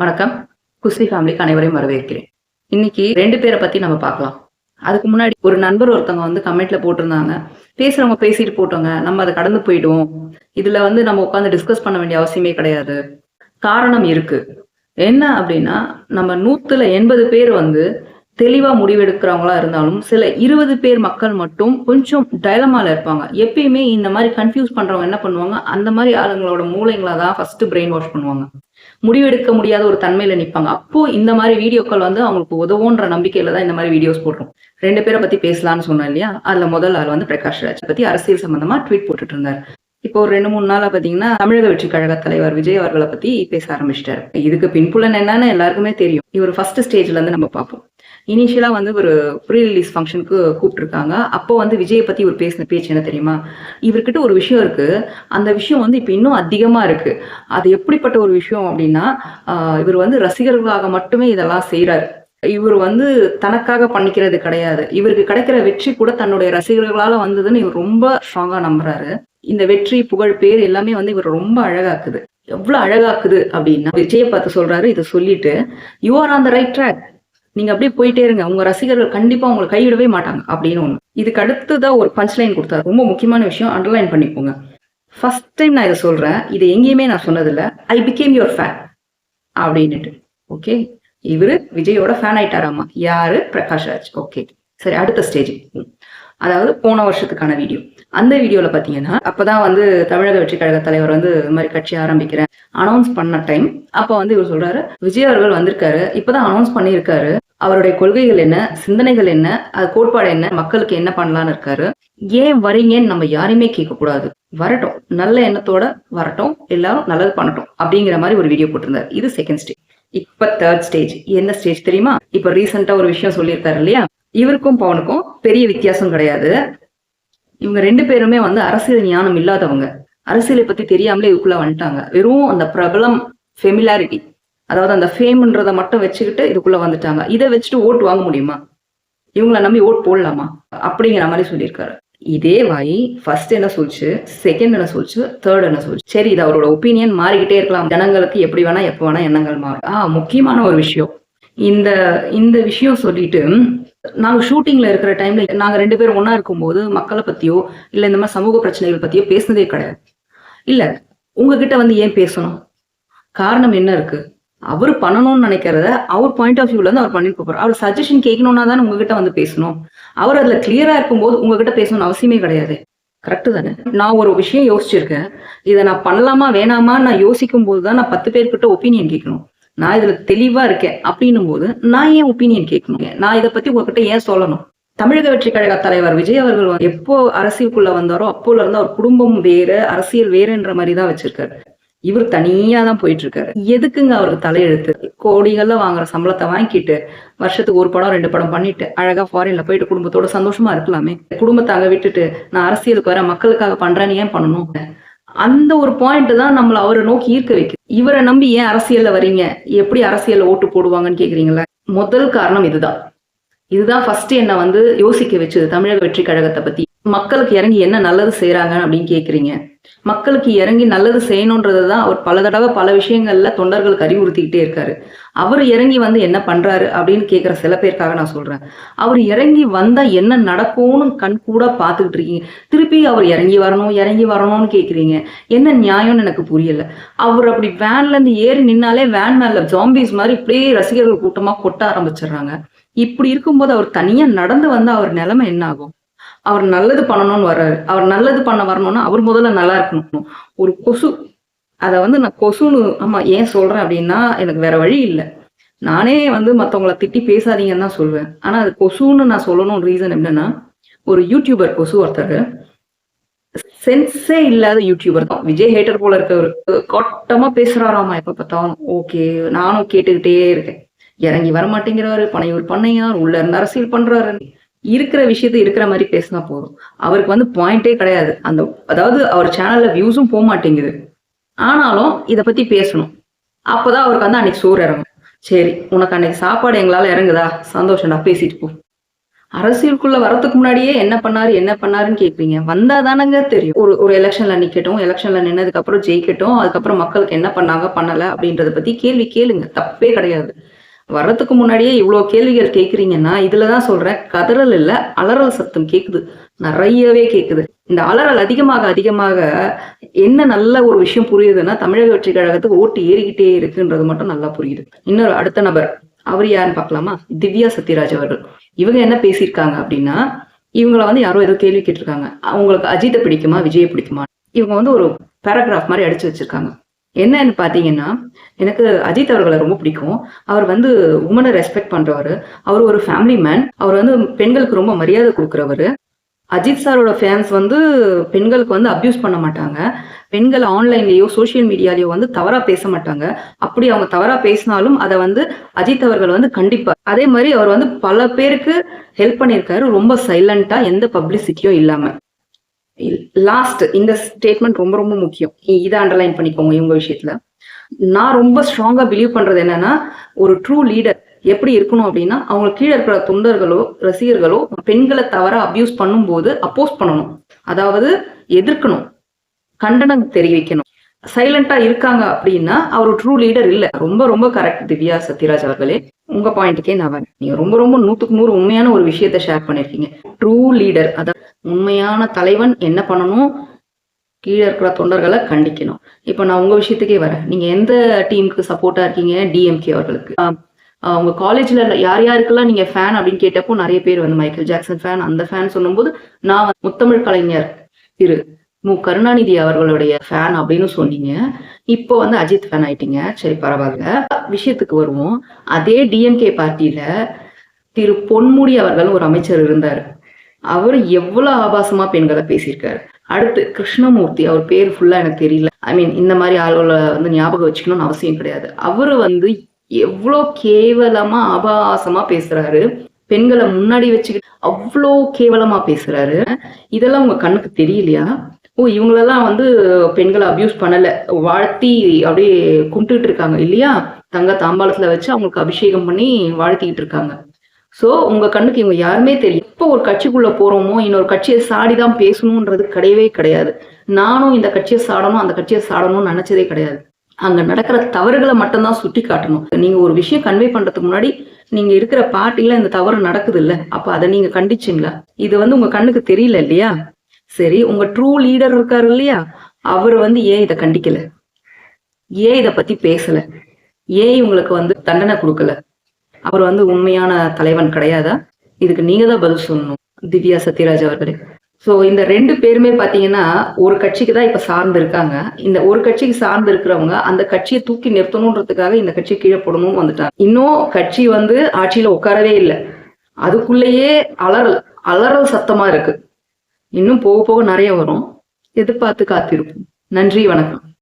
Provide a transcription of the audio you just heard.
வணக்கம். குஸ்தி ஃபேமிலிக்கு அனைவரையும் வரவேற்கிறேன். இன்னைக்கு ரெண்டு பேரை பத்தி நம்ம பார்க்கலாம். அதுக்கு முன்னாடி ஒரு நண்பர் ஒருத்தவங்க வந்து கமெண்ட்ல போட்டிருந்தாங்க. பேசுறவங்க பேசிட்டு போட்டோங்க. நம்ம அதை கடந்து போயிடுவோம். இதுல வந்து நம்ம உட்காந்து டிஸ்கஸ் பண்ண வேண்டிய அவசியமே கிடையாது. காரணம் இருக்கு. என்ன அப்படின்னா நம்ம நூத்துல எண்பது பேர் வந்து தெளிவா முடிவெடுக்கிறவங்களா இருந்தாலும் சில இருபது பேர் மக்கள் மட்டும் கொஞ்சம் டயலமால இருப்பாங்க. எப்பயுமே இந்த மாதிரி கன்ஃபியூஸ் பண்றவங்க என்ன பண்ணுவாங்க? அந்த மாதிரி ஆளுங்களோட மூளைங்களை தான் ஃபர்ஸ்ட் பிரெயின் வாஷ் பண்ணுவாங்க. முடிவெடுக்க முடியாத ஒரு தன்மையில நிப்பாங்க. அப்போ இந்த மாதிரி வீடியோக்கள் வந்து அவங்களுக்கு உதவுன்ற நம்பிக்கையில தான் இந்த மாதிரி வீடியோஸ் போடுறோம். ரெண்டு பேரை பத்தி பேசலாம்னு சொன்னோம் இல்லையா? அதுல முதல் ஆள் வந்து பிரகாஷ் ராஜ் பத்தி அரசியல் சம்பந்தமா ட்வீட் போட்டுட்டு இருந்தார். இப்போ ஒரு ரெண்டு மூணு நாளா பாத்தீங்கன்னா தமிழக வெற்றி கழக தலைவர் விஜய் அவர்களை பத்தி பேச ஆரம்பிச்சிட்டாரு. இதுக்கு பின்புலன் என்னன்னு எல்லாருக்குமே தெரியும். இவர் ஃபர்ஸ்ட் ஸ்டேஜ்ல இருந்து நம்ம பார்ப்போம். இனிஷியலா வந்து ஒரு ப்ரீ ரிலீஸ் ஃபங்க்ஷனுக்கு கூப்பிட்டுருக்காங்க. அப்போ வந்து விஜயை பத்தி இவர் பேசின பேச்சு என்ன தெரியுமா? இவர்கிட்ட ஒரு விஷயம் இருக்கு. அந்த விஷயம் வந்து இப்போ இன்னும் அதிகமா இருக்கு. அது எப்படிப்பட்ட ஒரு விஷயம் அப்படின்னா ஆஹ் இவர் வந்து ரசிகர்களாக மட்டுமே இதெல்லாம் செய்றாரு. இவர் வந்து தனக்காக பண்ணிக்கிறது கிடையாது. இவருக்கு கிடைக்கிற வெற்றி கூட தன்னுடைய ரசிகர்களால வந்ததுன்னு இவர் ரொம்ப ஸ்ட்ராங்கா நம்புறாரு. இந்த வெற்றி புகழ் பேர் எல்லாமே வந்து இவர் ரொம்ப அழகாக்குது. எவ்வளவு அழகாக்குது அப்படின்னா விஜயை பார்த்து சொல்றாரு இதை சொல்லிட்டு you are on the right track நீங்க அப்படியே போயிட்டே இருங்க. உங்க ரசிகர்கள் கண்டிப்பா உங்களை கைவிடவே மாட்டாங்க. அப்படின்னு ஒண்ணு. இதுக்கு அடுத்ததான் ஒரு பஞ்ச் லைன் கொடுத்தாரு. ரொம்ப முக்கியமான விஷயம். அண்டர்லைன் பண்ணிக்கோங்க. ஃபர்ஸ்ட் டைம் நான் இதை சொல்றேன். இதை எங்கேயுமே நான் சொன்னதில்ல. ஐ பிகேம் யுவர் ஃபேன் அப்படின்னுட்டு. ஓகே இவரு விஜயோட ஃபேன் ஆயிட்டாராமா? யாரு? பிரகாஷ் ராஜ் ஓகே சரி அடுத்த ஸ்டேஜ் அதாவது போன வருஷத்துக்கான வீடியோ அந்த வீடியோல பாத்தீங்கன்னா அப்பதான் வந்து தமிழக வெற்றி கழக தலைவர் வந்து இது மாதிரி கட்சி ஆரம்பிக்கிறேன் அனௌன்ஸ் பண்ண டைம் அப்ப வந்து இவர் சொல்றாரு விஜய் அவர்கள் வந்திருக்காரு இப்பதான் அனௌன்ஸ் பண்ணியிருக்காரு. அவருடைய கொள்கைகள் என்ன சிந்தனைகள் என்ன அது கோட்பாடு என்ன மக்களுக்கு என்ன பண்ணலாம்னு இருக்காரு. ஏன் வரீங்கன்னு நம்ம யாரையுமே கேட்க கூடாது. வரட்டும் நல்ல எண்ணத்தோட வரட்டும் எல்லாரும் நல்லது பண்ணட்டும் அப்படிங்கிற மாதிரி ஒரு வீடியோ போட்டிருந்தாரு. இது செகண்ட் ஸ்டேஜ் இப்ப தேர்ட் ஸ்டேஜ் என்ன ஸ்டேஜ் தெரியுமா? இப்ப ரீசெண்டா ஒரு விஷயம் சொல்லியிருக்காரு இல்லையா? இவருக்கும் பவனுக்கும் பெரிய வித்தியாசம் கிடையாது. இவங்க ரெண்டு பேருமே வந்து அரசியல் ஞானம் இல்லாதவங்க. அரசியலை பத்தி தெரியாமலே இதுக்குள்ள வந்துட்டாங்க. வெறும் அந்த பிரபலம் ஃபெமிலாரிட்டி அதாவது அந்த ஃபேம்ன்றதை மட்டும் வச்சுக்கிட்டு இதுக்குள்ள வந்துட்டாங்க. இதை வச்சுட்டு ஓட்டு வாங்க முடியுமா? இவங்கள நம்பி ஓட் போடலாமா? அப்படிங்கிற மாதிரி சொல்லியிருக்காரு. இதே வாய் ஃபர்ஸ்ட் என்ன சொல்லிச்சு? செகண்ட் என்ன சொல்லிச்சு? தேர்ட் என்ன சொல்லிச்சு? சரி இது அவரோட ஒப்பீனியன் மாறிக்கிட்டே இருக்கலாம். ஜனங்களுக்கு எப்படி வேணா எப்போ வேணா எண்ணங்கள் மாறும். ஆ முக்கியமான ஒரு விஷயம். இந்த இந்த விஷயம் சொல்லிட்டு நாங்கள் ஷூட்டிங்ல இருக்கிற டைம்ல நாங்க ரெண்டு பேரும் ஒன்னா இருக்கும்போது மக்களை பத்தியோ இல்ல இந்த மாதிரி சமூக பிரச்சனைகள் பத்தியோ பேசுனதே கிடையாது. இல்ல உங்ககிட்ட வந்து ஏன் பேசணும்? காரணம் என்ன இருக்கு? அவர் பண்ணணும்னு நினைக்கிறத அவர் பாயிண்ட் ஆஃப் வியூல இருந்து அவர் பண்ணிட்டு போறாரு. அவர் சஜஷன் கேட்கணும்னா தானே உங்ககிட்ட வந்து பேசணும். அவர் அதுல கிளியரா இருக்கும்போது உங்ககிட்ட பேசணும்னு அவசியமே கிடையாது. கரெக்டு தானே? நான் ஒரு விஷயம் யோசிச்சிருக்கேன். இதை நான் பண்ணலாமா வேணாமா நான் யோசிக்கும் போது தான் நான் பத்து பேர்கிட்ட ஒப்பீனியன் கேட்கணும். நான் இதுல தெளிவா இருக்கேன் அப்படின்னும் போது நான் ஏன் ஒப்பீனியன் கேட்கணும்? நான் இதை பத்தி உங்ககிட்ட ஏன் சொல்லணும்? தமிழக வெற்றி கழக தலைவர் விஜய் அவர்கள் எப்போ அரசியலுக்குள்ள வந்தாரோ அப்போல இருந்து அவர் குடும்பம் வேற அரசியல் வேறுன்ற மாதிரி தான் வச்சிருக்காரு. இவர் தனியா தான் போயிட்டு இருக்காரு எதுக்குங்க அவருக்கு தலையெழுத்து? கோடிகள்ல வாங்குற சம்பளத்தை வாங்கிட்டு வருஷத்துக்கு ஒரு படம் ரெண்டு படம் பண்ணிட்டு அழகா ஃபாரின்ல போயிட்டு குடும்பத்தோட சந்தோஷமா இருக்கலாமே. குடும்பத்தை அங்க விட்டுட்டு நான் அரசியலுக்கு வர மக்களுக்காக பண்றேன்னு ஏன் பண்ணணும்? அந்த ஒரு பாயிண்ட் தான் நம்மளை அவரை நோக்கி ஈர்க்க வைக்குது. இவரை நம்பி ஏன் அரசியல்ல வரீங்க எப்படி அரசியல்ல ஓட்டு போடுவாங்கன்னு கேக்குறீங்களா? முதல் காரணம் இதுதான். இதுதான் ஃபர்ஸ்ட் என்ன வந்து யோசிக்க வச்சது தமிழக வெற்றி கழகத்தை பத்தி. மக்களுக்கு இறங்கி என்ன நல்லது செய்யறாங்க அப்படின்னு கேக்குறீங்க. மக்களுக்கு இறங்கி நல்லது செய்யணுன்றது தான் அவர் பல தடவை பல விஷயங்கள்ல தொண்டர்களுக்கு அறிவுறுத்திக்கிட்டே இருக்காரு. அவர் இறங்கி வந்து என்ன பண்றாரு அப்படின்னு கேட்கிற சில பேருக்காக நான் சொல்றேன். அவர் இறங்கி வந்தா என்ன நடக்கும்னு கண் கூட பார்த்துக்கிட்டு இருக்கீங்க. திருப்பி அவர் இறங்கி வரணும் இறங்கி வரணும்னு கேட்குறீங்க என்ன நியாயம்னு எனக்கு புரியல. அவர் அப்படி வேன்ல இருந்து ஏறி நின்னாலே வேன் மேல ஜாம்பிஸ் மாதிரி இப்படியே ரசிகர்கள் கூட்டமா கொட்ட ஆரம்பிச்சிடுறாங்க. இப்படி இருக்கும்போது அவர் தனியா நடந்து வந்தா அவர் நிலைமை என்ன ஆகும்? அவர் நல்லது பண்ணணும்னு வர்றாரு. அவர் நல்லது பண்ண வரணும்னா அவர் முதல்ல நல்லா இருக்கணும். ஒரு கொசு அதை வந்து நான் கொசுன்னு ஆமா ஏன் சொல்றேன் அப்படின்னா எனக்கு வேற வழி இல்லை. நானே வந்து மற்றவங்கள திட்டி பேசாதீங்கன்னு தான் சொல்லுவேன் ஆனா அது கொசுன்னு நான் சொல்லணும் ரீசன் என்னன்னா ஒரு யூடியூபர் கொசு ஒருத்தர் சென்ஸே இல்லாத யூடியூபர் தான். விஜய் ஹேட்டர் போல இருக்கவர். கொட்டமா பேசுறாராமா எப்ப பார்த்தாலும். ஓகே நானும் கேட்டுக்கிட்டே இருக்கேன். இறங்கி வர மாட்டேங்கிறாரு பனையூர் பண்ணையார். உள்ள இருந்து அரசியல் பண்றாரு. இருக்கிற விஷயத்த இருக்கிற மாதிரி பேசினா போதும். அவருக்கு வந்து பாயிண்டே கிடையாது. அந்த அதாவது அவர் சேனல்ல வியூஸும் போக மாட்டேங்குது. ஆனாலும் இதை பத்தி பேசணும். அப்பதான் அவருக்கு வந்து அன்னைக்கு சோறு இறங்கும். சரி உனக்கு அன்னைக்கு சாப்பாடு எங்களால இறங்குதா? சந்தோஷம்டா பேசிட்டு போ. அரசியலுக்குள்ள வரதுக்கு முன்னாடியே என்ன பண்ணாரு என்ன பண்ணாருன்னு கேக்குறீங்க வந்தா தானங்க தெரியும். ஒரு ஒரு எலெக்ஷன்ல நிக்கட்டும் எலெக்ஷன்ல நின்னதுக்கு அப்புறம் ஜெயிக்கட்டும் அதுக்கப்புறம் மக்களுக்கு என்ன பண்ணாங்க பண்ணல அப்படின்றத பத்தி கேள்வி கேளுங்க. தப்பே கிடையாது. வர்றதுக்கு முன்னாடியே இவ்வளோ கேள்விகள் கேட்குறீங்கன்னா இதில் தான் சொல்கிறேன் கதறல் இல்ல அலறல் சத்தம் கேட்குது நிறையவே கேக்குது. இந்த அலறல் அதிகமாக அதிகமாக என்ன நல்ல ஒரு விஷயம் புரியுதுன்னா தமிழக வெற்றி கழகத்துக்கு ஓட்டு ஏறிக்கிட்டே இருக்குன்றது மட்டும் நல்லா புரியுது. இன்னொரு அடுத்த நபர் அவர் யாருன்னு பார்க்கலாமா? திவ்யா சத்யராஜ் அவர்கள். இவங்க என்ன பேசியிருக்காங்க அப்படின்னா இவங்கள வந்து யாரோ ஏதோ கேள்வி கேட்டிருக்காங்க. அவங்களுக்கு அஜித்தை பிடிக்குமா விஜயை பிடிக்குமா இவங்க வந்து ஒரு பேராகிராஃப் மாதிரி அடிச்சு வச்சிருக்காங்க. என்னன்னு பார்த்தீங்கன்னா எனக்கு அஜித் அவர்களை ரொம்ப பிடிக்கும். அவர் வந்து உமனை ரெஸ்பெக்ட் பண்றவர். அவர் ஒரு ஃபேமிலி மேன் அவர் வந்து பெண்களுக்கு ரொம்ப மரியாதை கொடுக்குறவர். அஜித் சாரோட ஃபேன்ஸ் வந்து பெண்களுக்கு வந்து அப்யூஸ் பண்ண மாட்டாங்க. பெண்கள் ஆன்லைன்லேயோ சோஷியல் மீடியாலயோ வந்து தவறாக பேச மாட்டாங்க. அப்படி அவங்க தவறாக பேசினாலும் அதை வந்து அஜித் அவர்கள் வந்து கண்டிப்பாக அதே மாதிரி அவர் வந்து பல பேருக்கு ஹெல்ப் பண்ணியிருக்காரு. ரொம்ப சைலண்ட்டாக எந்த பப்ளிசிட்டியும் இல்லாமல் லாஸ்ட் இந்த ஸ்டேட்மெண்ட் ரொம்ப ரொம்ப முக்கியம். இதை அண்டர்லைன் பண்ணிக்கோங்க இவங்க விஷயத்துல. நான் ரொம்ப ஸ்ட்ராங்கா பிலீவ் பண்றது என்னன்னா ஒரு ட்ரூ லீடர் எப்படி இருக்கணும் அப்படின்னா அவங்க கீழே இருக்கிற தொண்டர்களோ ரசிகர்களோ பெண்களை தவிர அபியூஸ் பண்ணும்போது அப்போஸ் பண்ணணும். அதாவது எதிர்க்கணும். கண்டனம் தெரிவிக்கணும். சைலண்டா இருக்காங்க அப்படின்னா அவர் ட்ரூ லீடர் இல்ல. ரொம்ப ரொம்ப கரெக்ட் திவ்யா சத்யராஜ் அவர்களே. உங்க பாயிண்ட்டுக்கே நான் வரேன். நீங்க ரொம்ப ரொம்ப நூத்துக்கு நூறு உண்மையான ஒரு விஷயத்த ஷேர் பண்ணிருக்கீங்க. ட்ரூ லீடர் அதாவது உண்மையான தலைவன் என்ன பண்ணணும்? கீழே இருக்கிற தொண்டர்களை கண்டிக்கணும். இப்போ நான் உங்க விஷயத்துக்கே வரேன். நீங்க எந்த டீமுக்கு சப்போர்ட்டா இருக்கீங்க? டிஎம்கே அவர்களுக்கு. ஆஹ் உங்க காலேஜ்ல யார் யாருக்கெல்லாம் நீங்க ஃபேன் அப்படின்னு கேட்டப்போ நிறைய பேர் வந்து மைக்கேல் ஜாக்சன் ஃபேன் அந்த ஃபேன் சொல்லும்போது நான் முத்தமிழ் கலைஞர் திரு மு. கருணாநிதி அவர்களுடைய ஃபேன் அப்படின்னு சொன்னீங்க. இப்போ வந்து அஜித் ஃபேன் ஆயிட்டீங்க. சரி பரவாயில்ல. விஷயத்துக்கு வருவோம். அதே டிஎம்கே பார்ட்டியில திரு பொன்முடி அவர்கள் ஒரு அமைச்சர் இருந்தார். அவர் எவ்வளவு ஆபாசமா பெண்களை பேசியிருக்காரு. அடுத்து கிருஷ்ணமூர்த்தி அவர் பேர் ஃபுல்லா எனக்கு தெரியல. ஐ மீன் இந்த மாதிரி ஆளுகளை வந்து ஞாபகம் வச்சுக்கணும்னு அவசியம் கிடையாது. அவரு வந்து எவ்வளோ கேவலமா ஆபாசமா பேசுறாரு. பெண்களை முன்னாடி வச்சுக்கிட்டு அவ்வளோ கேவலமா பேசுறாரு. இதெல்லாம் உங்க கண்ணுக்கு தெரியலையா? ஓ இவங்களெல்லாம் வந்து பெண்களை அபியூஸ் பண்ணல. வாழ்த்தி அப்படியே கும்பிட்டுட்டு இருக்காங்க இல்லையா? தங்க தாம்பாளத்துல வச்சு அவங்களுக்கு அபிஷேகம் பண்ணி வாழ்த்திக்கிட்டு இருக்காங்க. சோ உங்க கண்ணுக்கு இவங்க யாருமே தெரியும். இப்போ ஒரு கட்சிக்குள்ள போறோமோ இன்னொரு கட்சியை சாடிதான் பேசணுன்றது கிடையவே கிடையாது. நானும் இந்த கட்சியை சாடணும் அந்த கட்சியை சாடணும்னு நினைச்சதே கிடையாது. அங்க நடக்கிற தவறுகளை மட்டும்தான் சுட்டி காட்டணும். நீங்க ஒரு விஷயம் கன்வே பண்றதுக்கு முன்னாடி நீங்க இருக்கிற பார்ட்டில இந்த தவறு நடக்குது இல்ல? அப்ப அதை நீங்க கண்டிச்சீங்களா? இது வந்து உங்க கண்ணுக்கு தெரியல இல்லையா? சரி உங்க ட்ரூ லீடர் இருக்காரு இல்லையா? அவர் வந்து ஏன் இதை கண்டிக்கல? ஏன் இதை பத்தி பேசல? ஏன் இவங்களுக்கு வந்து தண்டனை கொடுக்கல? அவர் வந்து உண்மையான தலைவன் கிடையாதா? இதுக்கு நீங்க தான் பதில் சொல்லணும் திவ்யா சத்யராஜ் அவர்களே. ஸோ இந்த ரெண்டு பேருமே பார்த்தீங்கன்னா ஒரு கட்சிக்கு தான் இப்ப சார்ந்து இருக்காங்க. இந்த ஒரு கட்சிக்கு சார்ந்து இருக்கிறவங்க அந்த கட்சியை தூக்கி நிறுத்தணுன்றதுக்காக இந்த கட்சியை கீழே போடணும் வந்துட்டாங்க. இன்னும் கட்சி வந்து ஆட்சியில உட்காரவே இல்லை. அதுக்குள்ளேயே அலறல் அலறல் சத்தமா இருக்கு. இன்னும் போக போக நிறைய வரும். எதிர்பார்த்து காத்திருப்போம். நன்றி வணக்கம்.